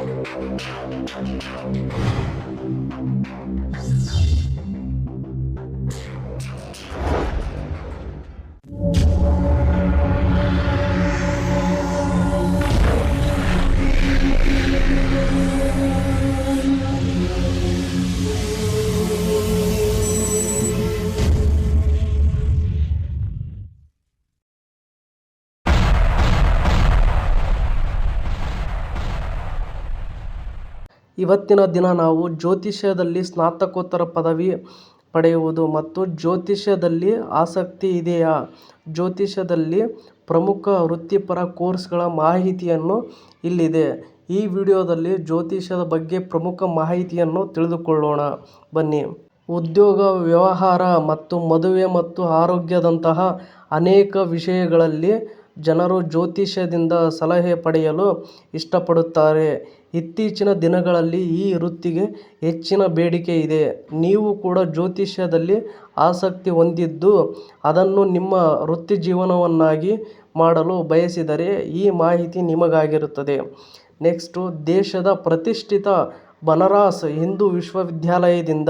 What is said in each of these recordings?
Thank you. ಇವತ್ತಿನ ದಿನ ನಾವು ಜ್ಯೋತಿಷ್ಯದಲ್ಲಿ ಸ್ನಾತಕೋತ್ತರ ಪದವಿ ಪಡೆಯುವುದು ಮತ್ತು ಜ್ಯೋತಿಷ್ಯದಲ್ಲಿ ಆಸಕ್ತಿ ಇದೆಯಾ? ಜ್ಯೋತಿಷ್ಯದಲ್ಲಿ ಪ್ರಮುಖ ವೃತ್ತಿಪರ ಕೋರ್ಸ್ಗಳ ಮಾಹಿತಿಯನ್ನು ಇಲ್ಲಿದೆ. ಈ ವಿಡಿಯೋದಲ್ಲಿ ಜ್ಯೋತಿಷ್ಯದ ಬಗ್ಗೆ ಪ್ರಮುಖ ಮಾಹಿತಿಯನ್ನು ತಿಳಿದುಕೊಳ್ಳೋಣ. ಬನ್ನಿ. ಉದ್ಯೋಗ, ವ್ಯವಹಾರ ಮತ್ತು ಮದುವೆ ಮತ್ತು ಆರೋಗ್ಯದಂತಹ ಅನೇಕ ವಿಷಯಗಳಲ್ಲಿ ಜನರು ಜ್ಯೋತಿಷ್ಯದಿಂದ ಸಲಹೆ ಪಡೆಯಲು ಇಷ್ಟಪಡುತ್ತಾರೆ. ಇತ್ತೀಚಿನ ದಿನಗಳಲ್ಲಿ ಈ ವೃತ್ತಿಗೆ ಹೆಚ್ಚಿನ ಬೇಡಿಕೆ ಇದೆ. ನೀವು ಕೂಡ ಜ್ಯೋತಿಷ್ಯದಲ್ಲಿ ಆಸಕ್ತಿ ಹೊಂದಿದ್ದು ಅದನ್ನು ನಿಮ್ಮ ವೃತ್ತಿಜೀವನವನ್ನಾಗಿ ಮಾಡಲು ಬಯಸಿದರೆ ಈ ಮಾಹಿತಿ ನಿಮಗಾಗಿರುತ್ತದೆ. ನೆಕ್ಸ್ಟು, ದೇಶದ ಪ್ರತಿಷ್ಠಿತ ಬನಾರಸ್ ಹಿಂದೂ ವಿಶ್ವವಿದ್ಯಾಲಯದಿಂದ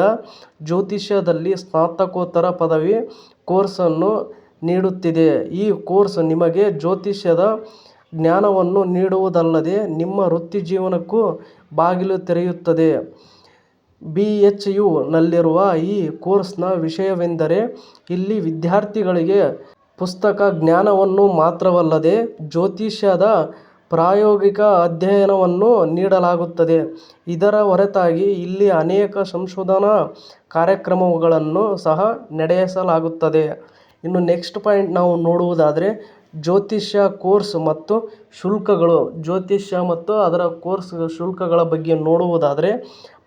ಜ್ಯೋತಿಷ್ಯದಲ್ಲಿ ಸ್ನಾತಕೋತ್ತರ ಪದವಿ ಕೋರ್ಸನ್ನು ನೀಡುತ್ತಿದೆ. ಈ ಕೋರ್ಸ್ ನಿಮಗೆ ಜ್ಯೋತಿಷ್ಯದ ಜ್ಞಾನವನ್ನು ನೀಡುವುದಲ್ಲದೆ ನಿಮ್ಮ ವೃತ್ತಿಜೀವನಕ್ಕೂ ಬಾಗಿಲು ತೆರೆಯುತ್ತದೆ. ಬಿ ಎಚ್ ಯುನಲ್ಲಿರುವ ಈ ಕೋರ್ಸ್ನ ವಿಷಯವೆಂದರೆ ಇಲ್ಲಿ ವಿದ್ಯಾರ್ಥಿಗಳಿಗೆ ಪುಸ್ತಕ ಜ್ಞಾನವನ್ನು ಮಾತ್ರವಲ್ಲದೆ ಜ್ಯೋತಿಷ್ಯದ ಪ್ರಾಯೋಗಿಕ ಅಧ್ಯಯನವನ್ನು ನೀಡಲಾಗುತ್ತದೆ. ಇದರ ಹೊರತಾಗಿ ಇಲ್ಲಿ ಅನೇಕ ಸಂಶೋಧನಾ ಕಾರ್ಯಕ್ರಮಗಳನ್ನು ಸಹ ನಡೆಸಲಾಗುತ್ತದೆ. ಇನ್ನು ನೆಕ್ಸ್ಟ್ ಪಾಯಿಂಟ್ ನಾವು ನೋಡುವುದಾದರೆ ಜ್ಯೋತಿಷ್ಯ ಕೋರ್ಸ್ ಮತ್ತು ಶುಲ್ಕಗಳು. ಜ್ಯೋತಿಷ್ಯ ಮತ್ತು ಅದರ ಕೋರ್ಸ್ ಶುಲ್ಕಗಳ ಬಗ್ಗೆ ನೋಡುವುದಾದರೆ,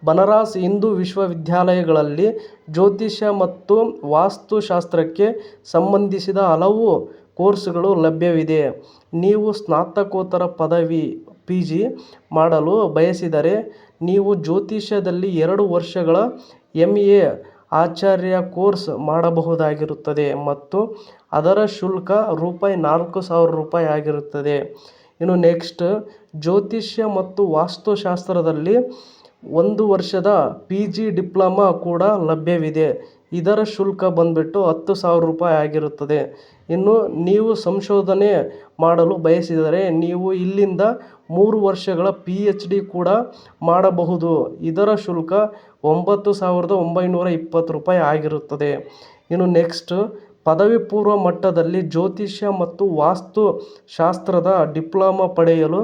ಬನಾರಸ್ ಹಿಂದೂ ವಿಶ್ವವಿದ್ಯಾಲಯಗಳಲ್ಲಿ ಜ್ಯೋತಿಷ್ಯ ಮತ್ತು ವಾಸ್ತುಶಾಸ್ತ್ರಕ್ಕೆ ಸಂಬಂಧಿಸಿದ ಹಲವು ಕೋರ್ಸ್ಗಳು ಲಭ್ಯವಿದೆ. ನೀವು ಸ್ನಾತಕೋತ್ತರ ಪದವಿ ಪಿ ಜಿ ಮಾಡಲು ಬಯಸಿದರೆ, ನೀವು ಜ್ಯೋತಿಷ್ಯದಲ್ಲಿ ಎರಡು ವರ್ಷಗಳ ಎಂ ಎ ಆಚಾರ್ಯ ಕೋರ್ಸ್ ಮಾಡಬಹುದಾಗಿರುತ್ತದೆ ಮತ್ತು ಅದರ ಶುಲ್ಕ ರೂಪಾಯಿ ನಾಲ್ಕು ಸಾವಿರ ರೂಪಾಯಿ ಆಗಿರುತ್ತದೆ. ಇನ್ನು ನೆಕ್ಸ್ಟ್ ಜ್ಯೋತಿಷ್ಯ ಮತ್ತು ವಾಸ್ತುಶಾಸ್ತ್ರದಲ್ಲಿ ಒಂದು ವರ್ಷದ ಪಿ ಜಿ ಡಿಪ್ಲೊಮಾ ಕೂಡ ಲಭ್ಯವಿದೆ. ಇದರ ಶುಲ್ಕ ಬಂದುಬಿಟ್ಟು ಹತ್ತು ಸಾವಿರ ರೂಪಾಯಿ ಆಗಿರುತ್ತದೆ. ಇನ್ನು ನೀವು ಸಂಶೋಧನೆ ಮಾಡಲು ಬಯಸಿದರೆ ನೀವು ಇಲ್ಲಿಂದ ಮೂರು ವರ್ಷಗಳ ಪಿ ಎಚ್ ಡಿ ಕೂಡ ಮಾಡಬಹುದು. ಇದರ ಶುಲ್ಕ ಒಂಬತ್ತು ಸಾವಿರದ ಒಂಬೈನೂರ ಇಪ್ಪತ್ತು ರೂಪಾಯಿ ಆಗಿರುತ್ತದೆ. ಇನ್ನು ನೆಕ್ಸ್ಟ್ ಪದವಿ ಪೂರ್ವ ಮಟ್ಟದಲ್ಲಿ ಜ್ಯೋತಿಷ್ಯ ಮತ್ತು ವಾಸ್ತು ಶಾಸ್ತ್ರದ ಡಿಪ್ಲೊಮಾ ಪಡೆಯಲು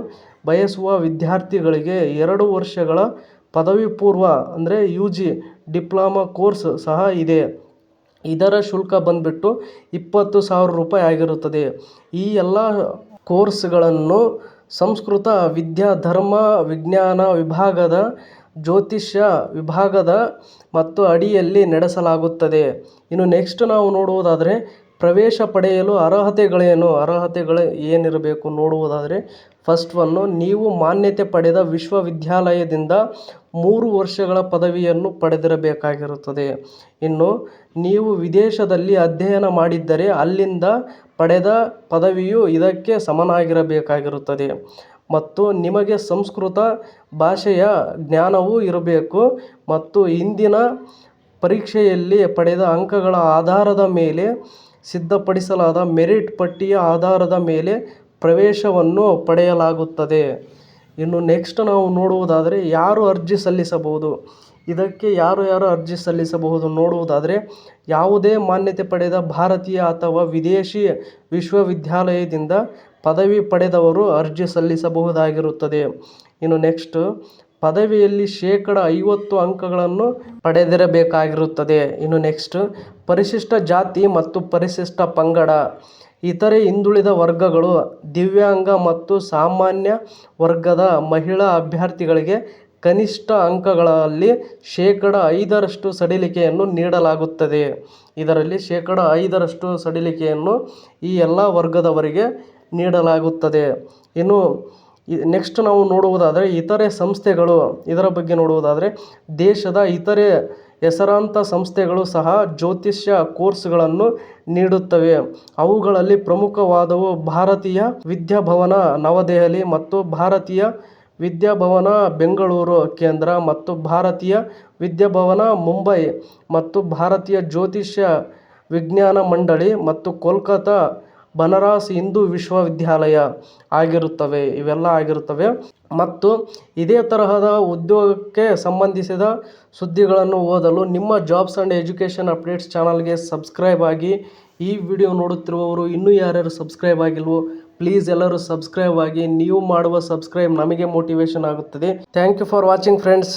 ಬಯಸುವ ವಿದ್ಯಾರ್ಥಿಗಳಿಗೆ ಎರಡು ವರ್ಷಗಳ ಪದವಿ ಪೂರ್ವ ಅಂದರೆ ಯು ಜಿ ಡಿಪ್ಲೊಮಾ ಕೋರ್ಸ್ ಸಹ ಇದೆ. ಇದರ ಶುಲ್ಕ ಬಂದುಬಿಟ್ಟು ಇಪ್ಪತ್ತು ಸಾವಿರ ರೂಪಾಯಿ ಆಗಿರುತ್ತದೆ. ಈ ಎಲ್ಲ ಕೋರ್ಸ್ಗಳನ್ನು ಸಂಸ್ಕೃತ ವಿದ್ಯಾ ಧರ್ಮ ವಿಜ್ಞಾನ ವಿಭಾಗದ ಜ್ಯೋತಿಷ್ಯ ವಿಭಾಗದ ಮತ್ತು ಅಡಿಯಲ್ಲಿ ನಡೆಸಲಾಗುತ್ತದೆ. ಇನ್ನು ನೆಕ್ಸ್ಟ್ ನಾವು ನೋಡುವುದಾದರೆ ಪ್ರವೇಶ ಪಡೆಯಲು ಅರ್ಹತೆಗಳೇನು? ಅರ್ಹತೆಗಳು ಏನಿರಬೇಕು ನೋಡುವುದಾದರೆ ಫಸ್ಟ್ ಒನ್ನು ನೀವು ಮಾನ್ಯತೆ ಪಡೆದ ವಿಶ್ವವಿದ್ಯಾಲಯದಿಂದ ಮೂರು ವರ್ಷಗಳ ಪದವಿಯನ್ನು ಪಡೆದಿರಬೇಕಾಗಿರುತ್ತದೆ. ಇನ್ನು, ನೀವು ವಿದೇಶದಲ್ಲಿ ಅಧ್ಯಯನ ಮಾಡಿದ್ದರೆ ಅಲ್ಲಿಂದ ಪಡೆದ ಪದವಿಯು ಇದಕ್ಕೆ ಸಮನಾಗಿರಬೇಕಾಗಿರುತ್ತದೆ. ಮತ್ತು ನಿಮಗೆ ಸಂಸ್ಕೃತ ಭಾಷೆಯ ಜ್ಞಾನವೂ ಇರಬೇಕು. ಮತ್ತು ಹಿಂದಿನ ಪರೀಕ್ಷೆಯಲ್ಲಿ ಪಡೆದ ಅಂಕಗಳ ಆಧಾರದ ಮೇಲೆ ಸಿದ್ಧಪಡಿಸಲಾದ ಮೆರಿಟ್ ಪಟ್ಟಿಯ ಆಧಾರದ ಮೇಲೆ ಪ್ರವೇಶವನ್ನು ಪಡೆಯಲಾಗುತ್ತದೆ. ಇನ್ನು ನೆಕ್ಸ್ಟ್ ನಾವು ನೋಡುವುದಾದರೆ ಯಾರು ಅರ್ಜಿ ಸಲ್ಲಿಸಬಹುದು? ಇದಕ್ಕೆ ಯಾರು ಯಾರು ಅರ್ಜಿ ಸಲ್ಲಿಸಬಹುದು ನೋಡುವುದಾದರೆ ಯಾವುದೇ ಮಾನ್ಯತೆ ಪಡೆದ ಭಾರತೀಯ ಅಥವಾ ವಿದೇಶಿ ವಿಶ್ವವಿದ್ಯಾಲಯದಿಂದ ಪದವಿ ಪಡೆದವರು ಅರ್ಜಿ ಸಲ್ಲಿಸಬಹುದಾಗಿರುತ್ತದೆ. ಇನ್ನು ನೆಕ್ಸ್ಟ್ ಪದವಿಯಲ್ಲಿ ಶೇಕಡ ಐವತ್ತು ಅಂಕಗಳನ್ನು ಪಡೆದಿರಬೇಕಾಗಿರುತ್ತದೆ. ಇನ್ನು ನೆಕ್ಸ್ಟ್, ಪರಿಶಿಷ್ಟ ಜಾತಿ ಮತ್ತು ಪರಿಶಿಷ್ಟ ಪಂಗಡ, ಇತರೆ ಹಿಂದುಳಿದ ವರ್ಗಗಳು, ದಿವ್ಯಾಂಗ ಮತ್ತು ಸಾಮಾನ್ಯ ವರ್ಗದ ಮಹಿಳಾ ಅಭ್ಯರ್ಥಿಗಳಿಗೆ ಕನಿಷ್ಠ ಅಂಕಗಳಲ್ಲಿ ಶೇಕಡ ಐದರಷ್ಟು ಸಡಿಲಿಕೆಯನ್ನು ನೀಡಲಾಗುತ್ತದೆ. ಇದರಲ್ಲಿ ಶೇಕಡ ಐದರಷ್ಟು ಸಡಿಲಿಕೆಯನ್ನು ಈ ಎಲ್ಲ ವರ್ಗದವರಿಗೆ ನೀಡಲಾಗುತ್ತದೆ. ಇನ್ನು ನೆಕ್ಸ್ಟ್ ನಾವು ನೋಡುವುದಾದರೆ ಇತರೆ ಸಂಸ್ಥೆಗಳು ಇದರ ಬಗ್ಗೆ ನೋಡುವುದಾದರೆ ದೇಶದ ಇತರೆ ಹೆಸರಾಂತ ಸಂಸ್ಥೆಗಳು ಸಹ ಜ್ಯೋತಿಷ್ಯ ಕೋರ್ಸ್ಗಳನ್ನು ನೀಡುತ್ತವೆ. ಅವುಗಳಲ್ಲಿ ಪ್ರಮುಖವಾದವು ಭಾರತೀಯ ವಿದ್ಯಾಭವನ ನವದೆಹಲಿ ಮತ್ತು ಭಾರತೀಯ ವಿದ್ಯಾಭವನ ಬೆಂಗಳೂರು ಕೇಂದ್ರ ಮತ್ತು ಭಾರತೀಯ ವಿದ್ಯಾಭವನ ಮುಂಬೈ ಮತ್ತು ಭಾರತೀಯ ಜ್ಯೋತಿಷ್ಯ ವಿಜ್ಞಾನ ಮಂಡಳಿ ಮತ್ತು ಕೋಲ್ಕತ್ತಾ ಬನಾರಸ್ ಹಿಂದೂ ವಿಶ್ವವಿದ್ಯಾಲಯ ಆಗಿರುತ್ತವೆ, ಇವೆಲ್ಲ ಆಗಿರುತ್ತವೆ. ಮತ್ತು ಇದೇ ತರಹದ ಉದ್ಯೋಗಕ್ಕೆ ಸಂಬಂಧಿಸಿದ ಸುದ್ದಿಗಳನ್ನು ಓದಲು ನಿಮ್ಮ ಜಾಬ್ಸ್ ಆ್ಯಂಡ್ ಎಜುಕೇಷನ್ ಅಪ್ಡೇಟ್ಸ್ ಚಾನಲ್ಗೆ ಸಬ್ಸ್ಕ್ರೈಬ್ ಆಗಿ. ಈ ವಿಡಿಯೋ ನೋಡುತ್ತಿರುವವರು ಇನ್ನೂ ಯಾರ್ಯಾರು ಸಬ್ಸ್ಕ್ರೈಬ್ ಆಗಿಲ್ವೋ, ಪ್ಲೀಸ್ ಎಲ್ಲರೂ ಸಬ್ಸ್ಕ್ರೈಬ್ ಆಗಿ. ನೀವು ಮಾಡುವ ಸಬ್ಸ್ಕ್ರೈಬ್ ನಮಗೆ ಮೋಟಿವೇಶನ್ ಆಗುತ್ತದೆ. Thank you for watching friends.